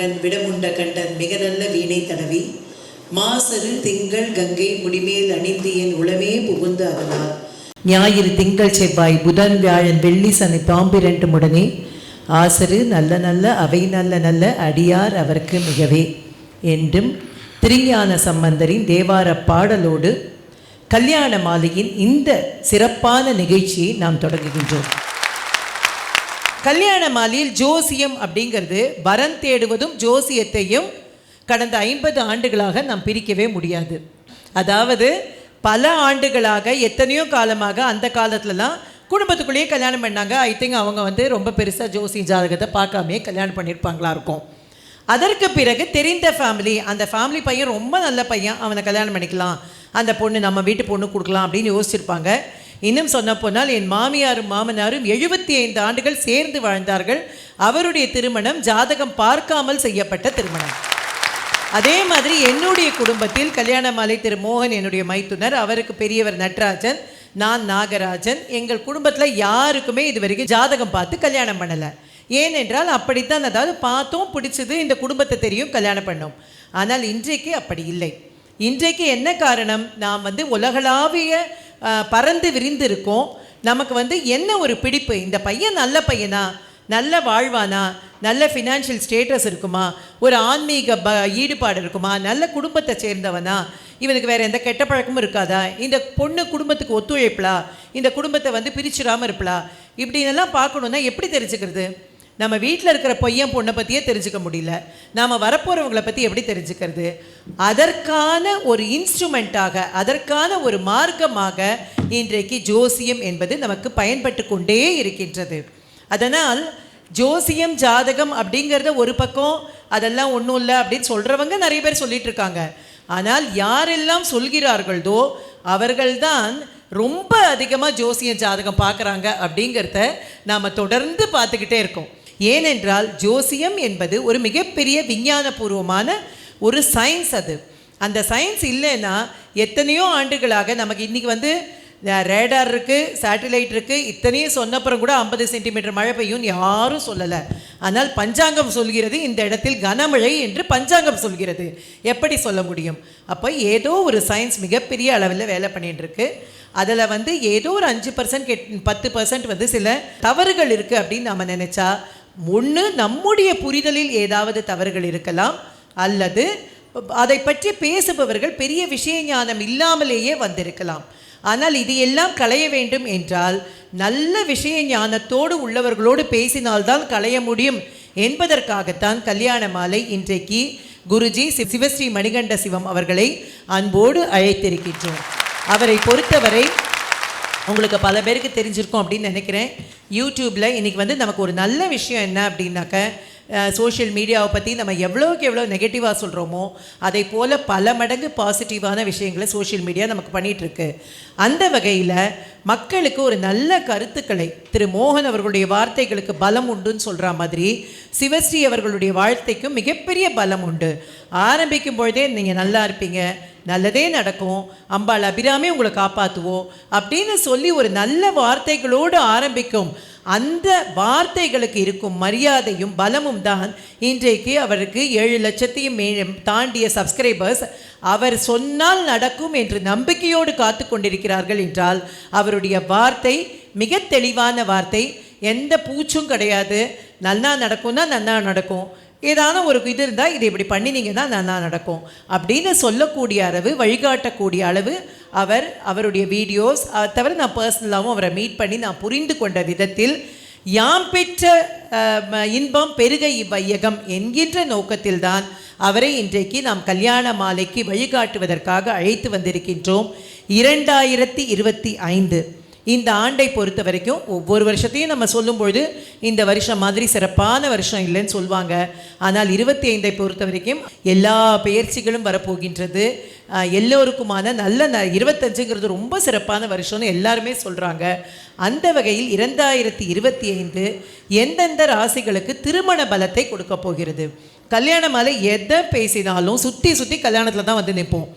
கங்கன் விடமுண்ட கண்டன் மிக நல்ல வீணை தடவி மாசரு திங்கள் கங்கை முடிமேல் அணிந்து என் உளமே புகுந்து அதனால் ஞாயிறு திங்கள் செவ்வாய் புதன் வியாழன் வெள்ளி சனி பாம்பிரண்டு உடனே ஆசரு நல்ல நல்ல அவை நல்ல நல்ல அடியார் அவருக்கு மிகவே. என்றும் திருஞான சம்பந்தரின் தேவார பாடலோடு கல்யாண மாலையின் இந்த சிறப்பான நிகழ்ச்சியை நாம் தொடங்குகின்றோம். கல்யாண மாலையில் ஜோசியம் அப்படிங்கிறது வரன் தேடுவதும் ஜோசியத்தையும் கடந்த ஐம்பது ஆண்டுகளாக நாம் பிரிக்கவே முடியாது. அதாவது பல ஆண்டுகளாக எத்தனையோ காலமாக அந்த காலத்துலலாம் குடும்பத்துக்குள்ளேயே கல்யாணம் பண்ணாங்க. ஐ திங்க் அவங்க வந்து ரொம்ப பெருசாக ஜோசி ஜாதகத்தை பார்க்காமே கல்யாணம் பண்ணியிருப்பாங்களா இருக்கும். அதற்கு பிறகு தெரிந்த ஃபேமிலி அந்த ஃபேமிலி பையன் ரொம்ப நல்ல பையன். அவனை கல்யாணம் பண்ணிக்கலாம். அந்த பொண்ணு நம்ம வீட்டு பொண்ணு கொடுக்கலாம் அப்படின்னு யோசிச்சிருப்பாங்க. இன்னும் சொன்ன போனால் என் மாமியாரும் மாமனாரும் எழுபத்தி ஐந்து ஆண்டுகள் சேர்ந்து வாழ்ந்தார்கள். அவருடைய திருமணம் ஜாதகம் பார்க்காமல் செய்யப்பட்ட திருமணம். அதே மாதிரி என்னுடைய குடும்பத்தில் கல்யாண மாலை திரு மோகன் என்னுடைய மைத்துனர் அவருக்கு பெரியவர் நட்ராஜன் நான் நாகராஜன். எங்கள் குடும்பத்தில் யாருக்குமே இது வரைக்கும் ஜாதகம் பார்த்து கல்யாணம் பண்ணலை. ஏனென்றால் அப்படித்தான் அதாவது பார்த்தோம் பிடிச்சது இந்த குடும்பத்தை தெரியும் கல்யாணம் பண்ணோம். ஆனால் இன்றைக்கு அப்படி இல்லை. இன்றைக்கு என்ன காரணம்? நாம் வந்து உலகளாவிய பறந்து விரிந்திருக்கும். நமக்கு வந்து என்ன ஒரு பிடிப்பு? இந்த பையன் நல்ல பையனா? நல்ல வாழ்வானா? நல்ல ஃபினான்ஷியல் ஸ்டேட்டஸ் இருக்குமா? ஒரு ஆன்மீக ப ஈடுபாடு இருக்குமா? நல்ல குடும்பத்தை சேர்ந்தவனா? இவனுக்கு வேறு எந்த கெட்ட பழக்கமும் இருக்காதா? இந்த பொண்ணு குடும்பத்துக்கு ஒத்துழைப்பலா இந்த குடும்பத்தை வந்து பிரிச்சிடாமல் இருப்பலா இப்படின்னெல்லாம் பார்க்கணுன்னா எப்படி தெரிஞ்சுக்கிறது? நம்ம வீட்டில் இருக்கிற பையன் பொண்ணை பற்றியே தெரிஞ்சுக்க முடியல. நாம் வரப்போகிறவங்களை பற்றி எப்படி தெரிஞ்சுக்கிறது? அதற்கான ஒரு இன்ஸ்ட்ருமெண்ட்டாக அதற்கான ஒரு மார்க்கமாக இன்றைக்கு ஜோசியம் என்பது நமக்கு பயன்பட்டு கொண்டே இருக்கின்றது. அதனால் ஜோசியம் ஜாதகம் அப்படிங்கிறத ஒரு பக்கம் அதெல்லாம் ஒன்றும் இல்லை அப்படின்னு சொல்கிறவங்க நிறைய பேர் சொல்லிட்டு இருக்காங்க. ஆனால் யாரெல்லாம் சொல்கிறார்கள்தோ அவர்கள்தான் ரொம்ப அதிகமாக ஜோசியம் ஜாதகம் பார்க்குறாங்க அப்படிங்கிறத நாம் தொடர்ந்து பார்த்துக்கிட்டே இருக்கோம். ஏனென்றால் ஜோசியம் என்பது ஒரு மிகப்பெரிய விஞ்ஞானபூர்வமான ஒரு சயின்ஸ் அது. அந்த சயின்ஸ் இல்லைன்னா எத்தனையோ ஆண்டுகளாக நமக்கு இன்றைக்கி வந்து ரேடார் இருக்குது சேட்டலைட் இருக்குது இத்தனையும் சொன்னப்புறம் கூட ஐம்பது சென்டிமீட்டர் மழை பெய்யும் யாரும் சொல்லலை. ஆனால் பஞ்சாங்கம் சொல்கிறது இந்த இடத்தில் கனமழை என்று பஞ்சாங்கம் சொல்கிறது. எப்படி சொல்ல முடியும்? அப்போ ஏதோ ஒரு சயின்ஸ் மிகப்பெரிய அளவில் வேலை பண்ணிட்டுருக்கு. அதில் வந்து ஏதோ ஒரு அஞ்சு பர்சன்ட் கெட் பத்து பர்சன்ட் வந்து சில தவறுகள் இருக்குது அப்படின்னு நம்ம நினச்சா ஒன்று நம்முடைய புரிதலில் ஏதாவது தவறுகள் இருக்கலாம் அல்லது அதை பற்றி பேசுபவர்கள் பெரிய விஷய ஞானம் இல்லாமலேயே வந்திருக்கலாம். ஆனால் இது எல்லாம் களைய வேண்டும் என்றால் நல்ல விஷய ஞானத்தோடு உள்ளவர்களோடு பேசினால்தான் களைய முடியும் என்பதற்காகத்தான் கல்யாண மாலை இன்றைக்கு குருஜி சி- சிவஸ்ரீ மணிகண்ட சிவம் அவர்களை அன்போடு அழைத்திருக்கின்றோம். அவரை பொறுத்தவரை உங்களுக்கு பல பேருக்கு தெரிஞ்சிருக்கும் அப்படின்னு நினைக்கிறேன். யூடியூப்பில் இன்றைக்கி வந்து நமக்கு ஒரு நல்ல விஷயம் என்ன அப்படின்னாக்க சோஷியல் மீடியாவை பற்றி நம்ம எவ்வளோக்கு எவ்வளோ நெகட்டிவாக சொல்கிறோமோ அதே போல் பல மடங்கு பாசிட்டிவான விஷயங்களை சோஷியல் மீடியா நமக்கு பண்ணிகிட்ருக்கு அந்த வகையில் மக்களுக்கு ஒரு நல்ல கருத்துக்களை திரு மோகன் அவர்களுடைய வார்த்தைகளுக்கு பலம் உண்டுன்னு சொல்கிற மாதிரி சிவஸ்ரீ அவர்களுடைய வாழ்த்தைக்கும் மிகப்பெரிய பலம் உண்டு. ஆரம்பிக்கும் பொழுதே நீங்கள் நல்லா இருப்பீங்க நல்லதே நடக்கும். அம்பாள் அபிராமி உங்களை காப்பாற்றுவோம் அப்படின்னு சொல்லி ஒரு நல்ல வார்த்தைகளோடு ஆரம்பிக்கும். அந்த வார்த்தைகளுக்கு இருக்கும் மரியாதையும் பலமும் தான் இன்றைக்கு அவருக்கு ஏழு லட்சத்தையும் மே தாண்டிய சப்ஸ்கிரைபர்ஸ் அவர் சொன்னால் நடக்கும் என்று நம்பிக்கையோடு காத்து கொண்டிருக்கிறார்கள் என்றால் அவருடைய வார்த்தை மிக தெளிவான வார்த்தை. எந்த பூச்சும் கிடையாது. நல்லா நடக்கும்னா நல்லா நடக்கும். ஏதான ஒரு இது இருந்தால் இதை இப்படி பண்ணினீங்கன்னா நல்லா நடக்கும். அப்படின்னு சொல்லக்கூடிய அளவு வழிகாட்டக்கூடிய அளவு அவர் அவருடைய வீடியோஸ் தவிர நான் பர்சனலாகவும் அவரை மீட் பண்ணி நான் புரிந்து கொண்ட விதத்தில் யாம் பெற்ற இன்பம் பெருக இவ்வையகம் என்கின்ற நோக்கத்தில்தான் அவரை இன்றைக்கு நாம் கல்யாண மாலைக்கு வழிகாட்டுவதற்காக அழைத்து வந்திருக்கின்றோம். இரண்டாயிரத்தி இருபத்தி ஐந்து. இந்த ஆண்டை பொறுத்த வரைக்கும் ஒவ்வொரு வருஷத்தையும் நம்ம சொல்லும்பொழுது இந்த வருஷம் மாதிரி சிறப்பான வருஷம் இல்லைன்னு சொல்லுவாங்க ஆனால் இருபத்தி ஐந்தை பொறுத்த வரைக்கும் எல்லா பெயர்ச்சிகளும் வரப்போகின்றது. எல்லோருக்குமான நல்ல ந இருபத்தஞ்சுங்கிறது ரொம்ப சிறப்பான வருஷம்னு எல்லாருமே சொல்கிறாங்க அந்த வகையில் இரண்டாயிரத்தி இருபத்தி ஐந்து எந்தெந்த ராசிகளுக்கு திருமண பலத்தை கொடுக்க போகிறது? கல்யாண மாலை எதை பேசினாலும் சுற்றி சுற்றி கல்யாணத்தில் தான் வந்து நிற்போம்.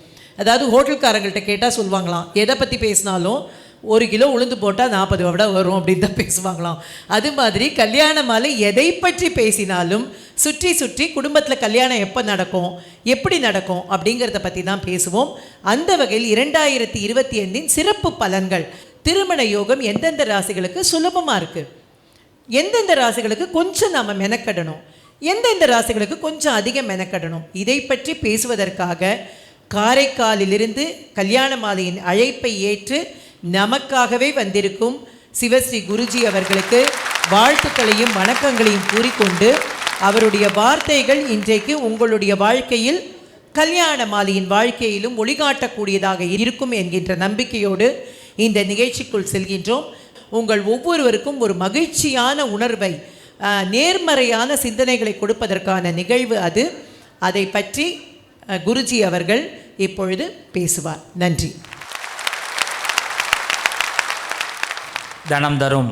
அதாவது ஹோட்டல்காரங்கள்ட்ட கேட்டால் சொல்லுவாங்களாம் எதை பற்றி பேசினாலும் ஒரு கிலோ உளுந்து போட்டால் நாற்பது விட வரும் அப்படின்னு தான் பேசுவாங்களாம். அது மாதிரி கல்யாண மாலை எதை பற்றி பேசினாலும் சுற்றி சுற்றி குடும்பத்தில் கல்யாணம் எப்போ நடக்கும் எப்படி நடக்கும் அப்படிங்கிறத பற்றி தான் பேசுவோம். அந்த வகையில் இரண்டாயிரத்தி இருபத்தி ஐந்தின் சிறப்பு பலன்கள். திருமண யோகம் எந்தெந்த ராசிகளுக்கு சுலபமாக இருக்குது எந்தெந்த ராசிகளுக்கு கொஞ்சம் நாம் மெனக்கடணும். எந்தெந்த ராசிகளுக்கு கொஞ்சம் அதிகம் மெனக்கடணும்? இதை பற்றி பேசுவதற்காக காரைக்காலிலிருந்து கல்யாண மாலையின் அழைப்பை ஏற்று நமக்காகவே வந்திருக்கும் சிவஸ்ரீ குருஜி அவர்களுக்கு வாழ்த்துக்களையும் வணக்கங்களையும் கூறிக்கொண்டு அவருடைய வார்த்தைகள் இன்றைக்கு உங்களுடைய வாழ்க்கையில் கல்யாண மாலையின் வாழ்க்கையிலும் ஒளிகாட்டக்கூடியதாக இருக்கும் என்கின்ற நம்பிக்கையோடு இந்த நிகழ்ச்சிக்குள் செல்கின்றோம். உங்கள் ஒவ்வொருவருக்கும் ஒரு மகிழ்ச்சியான உணர்வை நேர்மறையான சிந்தனைகளை கொடுப்பதற்கான நிகழ்வு அது. அதை பற்றி குருஜி அவர்கள் இப்பொழுது பேசுவார். நன்றி. தனம் தரும்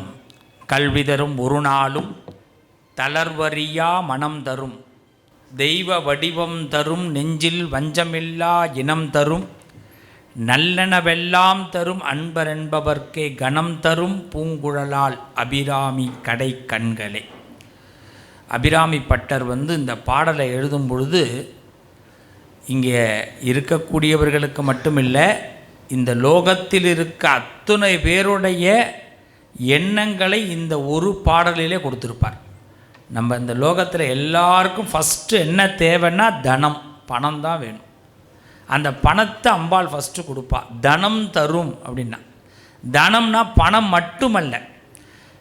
கல்வி தரும் ஒரு நாளும் தளர்வறியா மனம் தரும். தெய்வ வடிவம் தரும் நெஞ்சில் வஞ்சமில்லா இனம் தரும். நல்லனவெல்லாம் தரும் அன்பரென்பவர்க்கே கணம் தரும் பூங்குழலால் அபிராமி கடை கண்களே. அபிராமி பட்டர் வந்து இந்த பாடலை எழுதும் பொழுது இங்கே இருக்கக்கூடியவர்களுக்கு மட்டுமில்லை இந்த லோகத்தில் இருக்க அத்துணை பேருடைய எண்ணங்களை இந்த ஒரு பாடலிலே கொடுத்துருப்பார். நம்ம இந்த லோகத்தில் எல்லாருக்கும் ஃபஸ்ட்டு என்ன தேவைன்னா தனம் பணம் தான் வேணும். அந்த பணத்தை அம்பாள் ஃபஸ்ட்டு கொடுப்பா. தனம் தரும் அப்படின்னா. தனம்னா பணம் மட்டுமல்ல.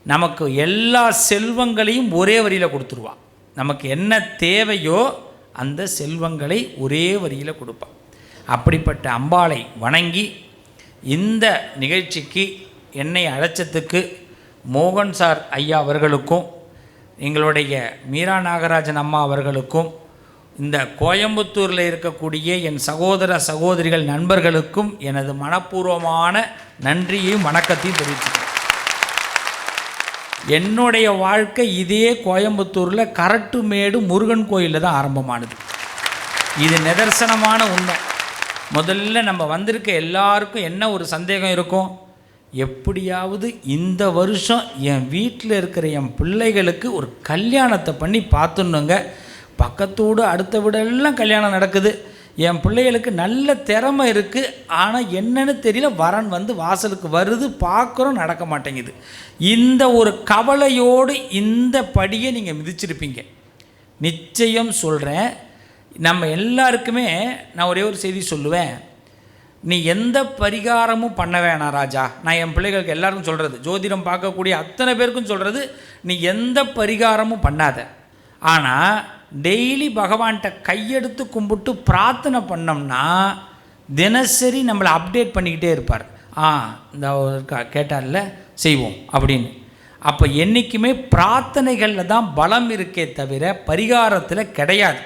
நமக்கு எல்லா செல்வங்களையும் ஒரே வரியில் கொடுத்துருவா. நமக்கு என்ன தேவையோ அந்த செல்வங்களை ஒரே வரியில் கொடுப்பா. அப்படிப்பட்ட அம்பாளை வணங்கி இந்த நிகழ்ச்சிக்கு என்னை அழைச்சதுக்கு மோகன் சார் ஐயா அவர்களுக்கும் எங்களுடைய மீரா நாகராஜன் அம்மா அவர்களுக்கும் இந்த கோயம்புத்தூரில் இருக்கக்கூடிய என் சகோதர சகோதரிகள் நண்பர்களுக்கும் எனது மனப்பூர்வமான நன்றியையும் வணக்கத்தையும் தெரிவிச்சுக்கிறேன். என்னுடைய வாழ்க்கை இதே கோயம்புத்தூரில் கரட்டுமேடு முருகன் கோயிலில் தான் ஆரம்பமானது. இது நிதர்சனமான உண்மை. முதல்ல நம்ம வந்திருக்க எல்லாருக்கும் என்ன ஒரு சந்தேகம் இருக்கும்? எப்படியாவது இந்த வருஷம் என் வீட்டில் இருக்கிற என் பிள்ளைகளுக்கு ஒரு கல்யாணத்தை பண்ணி பார்த்துணுங்க பக்கத்தோடு அடுத்த வீடெல்லாம் கல்யாணம் நடக்குது. என் பிள்ளைகளுக்கு நல்ல திறமை இருக்குது ஆனால் என்னன்னு தெரியல. வரன் வந்து வாசலுக்கு வருது. பார்க்குறோம் நடக்க மாட்டேங்குது. இந்த ஒரு கவலையோடு இந்த படியை நீங்கள் மிதிச்சிருப்பீங்க. நிச்சயம் சொல்கிறேன் நம்ம எல்லாருக்குமே நான் ஒரே ஒரு செய்தி சொல்லுவேன். நீ எந்த பரிகாரமும் பண்ண வேணாம் ராஜா. நான் என் பிள்ளைகளுக்கு எல்லாருக்கும் சொல்கிறது ஜோதிடம் பார்க்கக்கூடிய அத்தனை பேருக்கும் சொல்கிறது நீ எந்த பரிகாரமும் பண்ணாத. ஆனால் டெய்லி பகவான்கிட்ட கையெடுத்து கும்பிட்டு பிரார்த்தனை பண்ணோம்னா தினசரி நம்மளை அப்டேட் பண்ணிக்கிட்டே இருப்பார். ஆ இந்த இருக்கா கேட்டார்ல செய்வோம் அப்படின்னு. அப்போ என்றைக்குமே பிரார்த்தனைகளில் தான் பலம் இருக்கே தவிர பரிகாரத்தில் கிடையாது.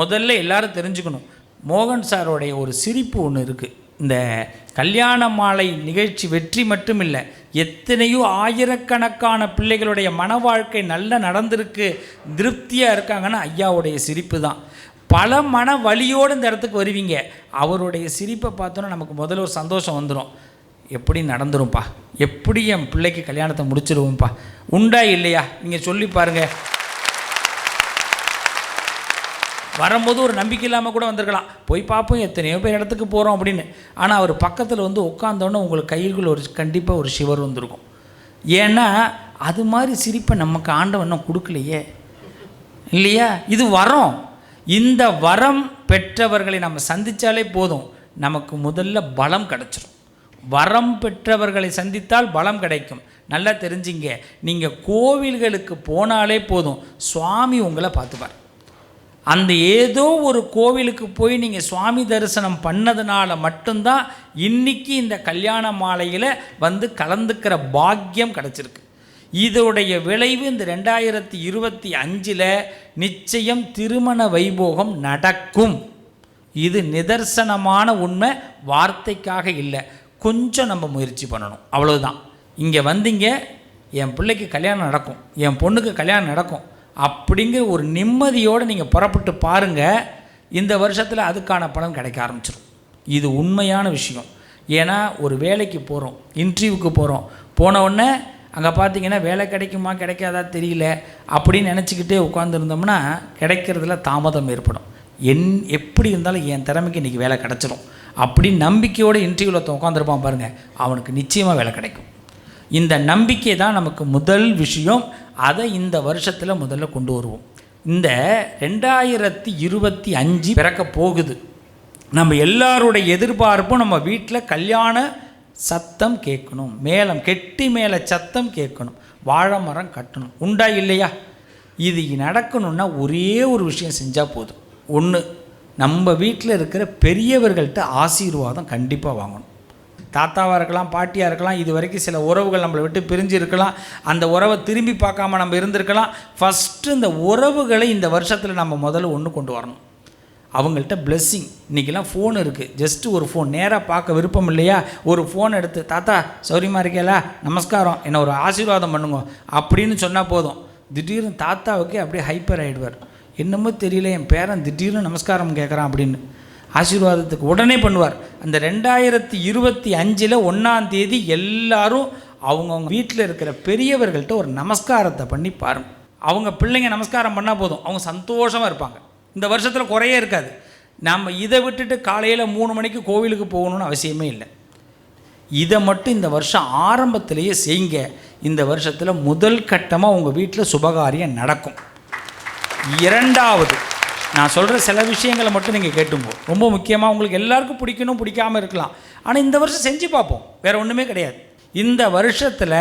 முதல்ல எல்லாரும் தெரிஞ்சுக்கணும். மோகன் சாரோடைய ஒரு சிரிப்பு ஒன்று இருக்குது இந்த கல்யாண மாலை நிகழ்ச்சி வெற்றி மட்டும் இல்லை எத்தனையோ ஆயிரக்கணக்கான பிள்ளைகளுடைய மன வாழ்க்கை நல்லா நடந்திருக்கு திருப்தியாக இருக்காங்கன்னா ஐயாவுடைய சிரிப்பு தான். பல மன வழியோடு இந்த இடத்துக்கு வருவீங்க. அவருடைய சிரிப்பை பார்த்தோன்னா நமக்கு முதல்ல ஒரு சந்தோஷம் வந்துடும் எப்படி நடந்துரும்ப்பா எப்படி என் பிள்ளைக்கு கல்யாணத்தை முடிச்சிருவோம்ப்பா உண்டா இல்லையா? நீங்கள் சொல்லி பாருங்கள் வரும்போது ஒரு நம்பிக்கை இல்லாமல் கூட வந்திருக்கலாம். போய் பார்ப்போம் எத்தனையோ பேர் இடத்துக்கு போகிறோம் அப்படின்னு. ஆனால் அவர் பக்கத்தில் வந்து உட்காந்தோன்னே உங்களுக்கு கைக்குள்ள ஒரு கண்டிப்பாக ஒரு சிவர் வந்திருக்கும். ஏன்னா அது மாதிரி சிரிப்பை நமக்கு ஆண்டவன் கொடுக்கலையே. இல்லையா? இது வரம். இந்த வரம் பெற்றவர்களை நம்ம சந்தித்தாலே போதும். நமக்கு முதல்ல பலம் கிடச்சிரும். வரம் பெற்றவர்களை சந்தித்தால் பலம் கிடைக்கும். நல்லா தெரிஞ்சிங்க. நீங்கள் கோவில்களுக்கு போனாலே போதும். சுவாமி உங்களை பார்த்துப்பார். அந்த ஏதோ ஒரு கோவிலுக்கு போய் நீங்கள் சுவாமி தரிசனம் பண்ணதுனால மட்டும்தான் இன்னைக்கு இந்த கல்யாண மாலையில் வந்து கலந்துக்கிற பாக்கியம் கிடச்சிருக்கு. இதோடைய விளைவு இந்த ரெண்டாயிரத்தி இருபத்தி அஞ்சில் நிச்சயம் திருமண வைபோகம் நடக்கும். இது நிதர்சனமான உண்மை வார்த்தைக்காக இல்லை. கொஞ்சம் நம்ம முயற்சி பண்ணணும். அவ்வளோதான் இங்கே வந்தீங்க என் பிள்ளைக்கு கல்யாணம் நடக்கும். என் பொண்ணுக்கு கல்யாணம் நடக்கும். அப்படிங்கிற ஒரு நிம்மதியோடு நீங்கள் புறப்பட்டு பாருங்கள் இந்த வருஷத்தில் அதுக்கான பலன் கிடைக்க ஆரம்பிச்சிடும் இது உண்மையான விஷயம். ஏன்னா ஒரு வேலைக்கு போகிறோம் இன்டர்வியூக்கு போகிறோம் போன உடனே அங்கே பார்த்தீங்கன்னா வேலை கிடைக்குமா கிடைக்காதா தெரியல அப்படின்னு நினச்சிக்கிட்டே உட்காந்துருந்தோம்னா கிடைக்கிறதுல தாமதம் ஏற்படும். என் எப்படி இருந்தாலும் என் திறமைக்கு இன்றைக்கி வேலை கிடச்சிடும் அப்படின்னு நம்பிக்கையோடு இன்டர்வியூவில் உட்காந்துருப்பான் பாருங்கள் அவனுக்கு நிச்சயமாக வேலை கிடைக்கும். இந்த நம்பிக்கை தான் நமக்கு முதல் விஷயம். அதை இந்த வருஷத்தில் முதல்ல கொண்டு வருவோம். இந்த ரெண்டாயிரத்தி இருபத்தி அஞ்சு பிறக்க போகுது. நம்ம எல்லாருடைய எதிர்பார்ப்பும் நம்ம வீட்டில் கல்யாண சத்தம் கேட்கணும். மேளம் கெட்டி மேலே சத்தம் கேட்கணும். வாழை மரம் கட்டணும். உண்டா இல்லையா? இது நடக்கணும்னா ஒரே ஒரு விஷயம் செஞ்சால் போதும். ஒன்று நம்ம வீட்டில் இருக்கிற பெரியவர்கள்ட்ட ஆசீர்வாதம் கண்டிப்பாக வாங்கணும். தாத்தாவாக இருக்கலாம் பாட்டியாக இருக்கலாம் இது வரைக்கும் சில உறவுகள் நம்மளை விட்டு பிரிஞ்சு இருக்கலாம் அந்த உறவை திரும்பி பார்க்காம நம்ம இருந்திருக்கலாம். ஃபஸ்ட்டு இந்த உறவுகளை இந்த வருஷத்தில் நம்ம முதல்ல ஒன்று கொண்டு வரணும். அவங்கள்ட்ட பிளெஸ்ஸிங் இன்றைக்கெல்லாம் ஃபோன் இருக்குது ஜஸ்ட்டு ஒரு ஃபோன் நேராக பார்க்க விருப்பம் இல்லையா? ஒரு ஃபோன் எடுத்து தாத்தா சௌரியமாக இருக்கேலா? நமஸ்காரம். என்னை ஒரு ஆசீர்வாதம் பண்ணுங்க. அப்படின்னு சொன்னால் போதும். திடீர்னு தாத்தாவுக்கே அப்படியே ஹைப்பர் ஆகிடுவார் என்னமோ தெரியல என் பேரன் திடீர்னு நமஸ்காரம் கேட்குறான் அப்படின்னு. ஆசீர்வாதத்துக்கு உடனே பண்ணுவார். அந்த ரெண்டாயிரத்தி இருபத்தி அஞ்சில் ஒன்றாம் தேதி எல்லாரும் அவங்கவுங்க வீட்டில் இருக்கிற பெரியவர்கள்ட்ட ஒரு நமஸ்காரத்தை பண்ணி பாருங்க அவங்க பிள்ளைங்க நமஸ்காரம் பண்ணால் போதும். அவங்க சந்தோஷமாக இருப்பாங்க. இந்த வருஷத்தில் குறையே இருக்காது. நாம் இதை விட்டுட்டு காலையில் மூணு மணிக்கு கோவிலுக்கு போகணும்னு அவசியமே இல்லை. இதை மட்டும் இந்த வருஷம் ஆரம்பத்திலேயே செய்யுங்க. இந்த வருஷத்தில் முதல் கட்டமாக உங்கள் வீட்டில் சுபகாரியம் நடக்கும். இரண்டாவது நான் சொல்கிற சில விஷயங்களை மட்டும் நீங்கள் கேட்டுங்க. ரொம்ப முக்கியமாக உங்களுக்கு எல்லாருக்கும் பிடிக்கணும் பிடிக்காம இருக்கலாம். ஆனால் இந்த வருஷம் செஞ்சு பார்ப்போம். வேறு ஒன்றுமே கிடையாது. இந்த வருஷத்தில்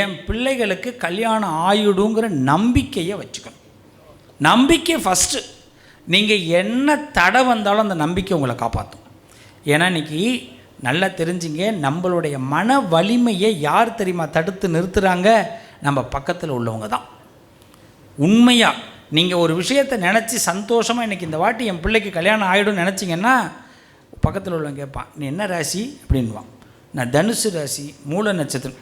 என் பிள்ளைகளுக்கு கல்யாணம் ஆயிடுங்கிற நம்பிக்கையை வச்சுக்கணும். நம்பிக்கை ஃபஸ்ட்டு நீங்கள் என்ன தடை வந்தாலும் அந்த நம்பிக்கை உங்களை காப்பாற்றும் ஏன்னா இன்றைக்கி நல்லா தெரிஞ்சுங்க நம்மளுடைய மன வலிமையை யார் தெரியுமா தடுத்து நிறுத்துகிறாங்க நம்ம பக்கத்தில் உள்ளவங்க தான். உண்மையாக நீங்கள் ஒரு விஷயத்தை நினச்சி சந்தோஷமாக இன்றைக்கி இந்த வாட்டி என் பிள்ளைக்கு கல்யாணம் ஆகிடும்னு நினச்சிங்கன்னா பக்கத்தில் உள்ளவன் கேட்பான் நீ என்ன ராசி? அப்படின்வான் நான் தனுசு ராசி மூல நட்சத்திரம்.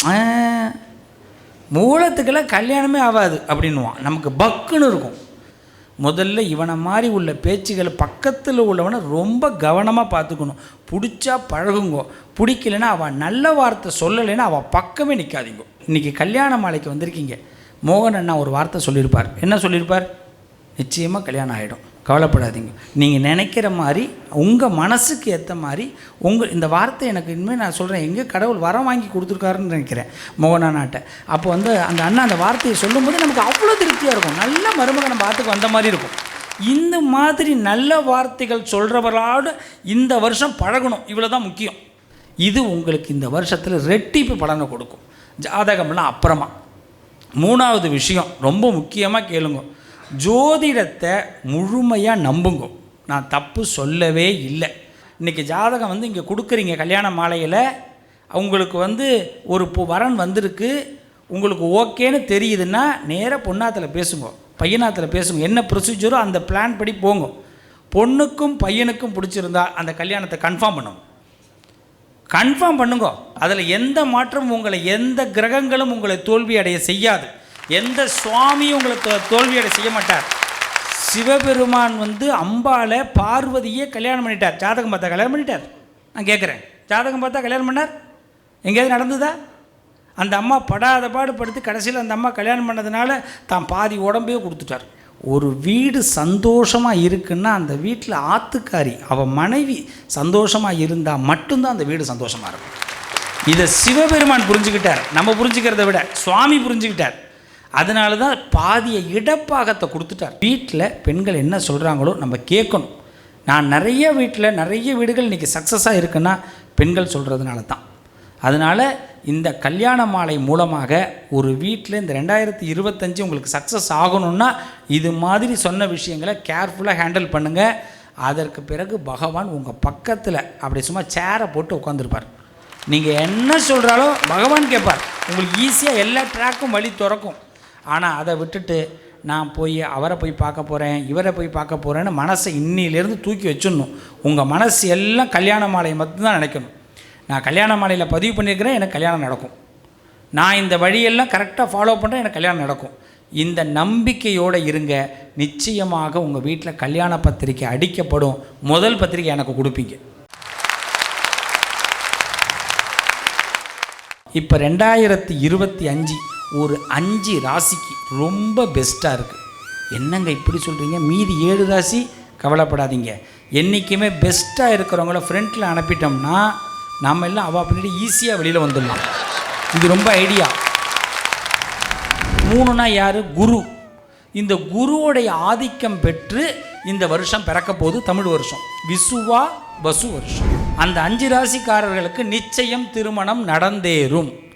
மூலத்துக்கெல்லாம் கல்யாணமே ஆகாது அப்படின்வான் நமக்கு பக்குன்னு இருக்கும். முதல்ல இவனை மாதிரி உள்ள பேச்சுகளை பக்கத்தில் உள்ளவனை ரொம்ப கவனமாக பார்த்துக்கணும். பிடிச்சா பழகுங்கோ பிடிக்கலைன்னா அவன் நல்ல வார்த்தை சொல்லலைன்னா அவன் பக்கமே நிற்காதீங்க இன்றைக்கி கல்யாண மாலைக்கு வந்திருக்கீங்க. மோகன் அண்ணா ஒரு வார்த்தை சொல்லியிருப்பார். என்ன சொல்லியிருப்பார்? நிச்சயமாக கல்யாணம் ஆகிடும் கவலைப்படாதீங்க. நீங்கள் நினைக்கிற மாதிரி உங்கள் மனசுக்கு ஏற்ற மாதிரி உங்கள் இந்த வார்த்தை எனக்கு இனிமேல் நான் சொல்கிறேன் எங்கே கடவுள் வரம் வாங்கி கொடுத்துருக்காருன்னு நினைக்கிறேன் மோகன் அண்ணாட்ட. அப்போ வந்து அந்த அண்ணா அந்த வார்த்தையை சொல்லும்போது நமக்கு அவ்வளோ திருப்தியாக இருக்கும். நல்ல மருமகன் நம்ம பார்த்துக்கு வந்த மாதிரி இருக்கும். இந்த மாதிரி நல்ல வார்த்தைகள் சொல்கிறவர்களோடு இந்த வருஷம் பழகணும். இவ்வளோ தான் முக்கியம். இது உங்களுக்கு இந்த வருஷத்தில் ரெட்டிப்பு பலனை கொடுக்கும். ஜாதகம்லாம் அப்புறமா. மூணாவது விஷயம் ரொம்ப முக்கியமாக கேளுங்க. ஜோதிடத்தை முழுமையாக நம்புங்க. நான் தப்பு சொல்லவே இல்லை. இன்றைக்கி ஜாதகம் வந்து இங்கே கொடுக்குறீங்க கல்யாண மாலையில். அவங்களுக்கு வந்து ஒரு வரன் வந்திருக்கு. உங்களுக்கு ஓகேன்னு தெரியுதுன்னா நேராக பொண்ணாத்தில் பேசுங்க. பையனாத்தில் பேசுங்க. என்ன ப்ரொசீஜரோ அந்த பிளான் படி போங்க. பொண்ணுக்கும் பையனுக்கும் பிடிச்சிருந்தா அந்த கல்யாணத்தை கன்ஃபார்ம் பண்ணுங்க. கன்ஃபார்ம் பண்ணுங்க. அதில் எந்த மாற்றமும் உங்களை எந்த கிரகங்களும் உங்களை தோல்வி அடைய செய்யாது. எந்த சுவாமியும் உங்களை தோ- தோல்வி அடைய செய்ய மாட்டார். சிவபெருமான் வந்து அம்பாளை பார்வதியே கல்யாணம் பண்ணிட்டார். ஜாதகம் பார்த்தா கல்யாணம் பண்ணிட்டார்? நான் கேட்குறேன். ஜாதகம் பார்த்தா கல்யாணம் பண்ணார்? எங்கேயாவது நடந்ததா? அந்த அம்மா படாத பாடு படுத்து கடைசியில் அந்த அம்மா கல்யாணம் பண்ணதுனால தான் பாதி உடம்பையே கொடுத்துட்டார். ஒரு வீடு சந்தோஷமாக இருக்குன்னா அந்த வீட்டில் ஆத்துக்காரி அவள் மனைவி சந்தோஷமாக இருந்தால் மட்டும்தான் அந்த வீடு சந்தோஷமாக இருக்கும். இதை சிவபெருமான் புரிஞ்சுக்கிட்டார். நம்ம புரிஞ்சுக்கிறத விட சுவாமி புரிஞ்சுக்கிட்டார். அதனால தான் பாதிய இடப்பாகத்தை கொடுத்துட்டார். வீட்டில் பெண்கள் என்ன சொல்கிறாங்களோ நம்ம கேட்கணும். நான் நிறைய வீட்டில் நிறைய வீடுகள் இன்றைக்கி சக்ஸஸாக இருக்குன்னா பெண்கள் சொல்கிறதுனால தான் அதனால் இந்த கல்யாண மாலை மூலமாக ஒரு வீட்டில் இந்த ரெண்டாயிரத்தி இருபத்தஞ்சு உங்களுக்கு சக்ஸஸ் ஆகணும்னா இது மாதிரி சொன்ன விஷயங்களை கேர்ஃபுல்லாக ஹேண்டில் பண்ணுங்கள் அதற்கு பிறகு பகவான் உங்கள் பக்கத்தில் அப்படி சும்மா சேரை போட்டு உட்காந்துருப்பார் நீங்கள் என்ன சொல்கிறாலோ பகவான் கேட்பார். உங்களுக்கு ஈஸியாக எல்லா ட்ராக்கும் வழி திறக்கும். ஆனால் அதை விட்டுட்டு நான் போய் அவரை போய் பார்க்க போகிறேன் இவரை போய் பார்க்க போகிறேன்னு மனசை இன்னிலேருந்து தூக்கி வச்சிடணும். உங்கள் மனசு எல்லாம் கல்யாண மாலையை மட்டும்தான் நினைக்கணும். நான் கல்யாண மாலையில் பதிவு பண்ணியிருக்கிறேன் எனக்கு கல்யாணம் நடக்கும். நான் இந்த வழியெல்லாம் கரெக்டாக ஃபாலோ பண்ணுறேன் எனக்கு கல்யாணம் நடக்கும். இந்த நம்பிக்கையோடு இருங்க. நிச்சயமாக உங்கள் வீட்டில் கல்யாண பத்திரிக்கை அடிக்கப்படும். முதல் பத்திரிக்கை எனக்கு கொடுப்பீங்க. இப்போ ரெண்டாயிரத்தி இருபத்தி அஞ்சு ஒரு அஞ்சு ராசிக்கு ரொம்ப பெஸ்ட்டாக இருக்குது என்னங்க இப்படி சொல்கிறீங்க மீதி ஏழு ராசி கவலைப்படாதீங்க. என்றைக்குமே பெஸ்ட்டாக இருக்கிறவங்கள ஃப்ரெண்டில் அனுப்பிட்டோம்னா நம்ம எல்லாம் அவள் பின்னாடி ஈஸியாக வெளியில் வந்துடலாம். இது ரொம்ப ஐடியா மூணுனா யார்? குரு. இந்த குருவோடைய ஆதிக்கம் பெற்று இந்த வருஷம் பிறக்க போகுது தமிழ் வருஷம். விசுவா வசு வருஷம். அந்த அஞ்சு ராசிக்காரர்களுக்கு நிச்சயம் திருமணம் நடந்தேறும்.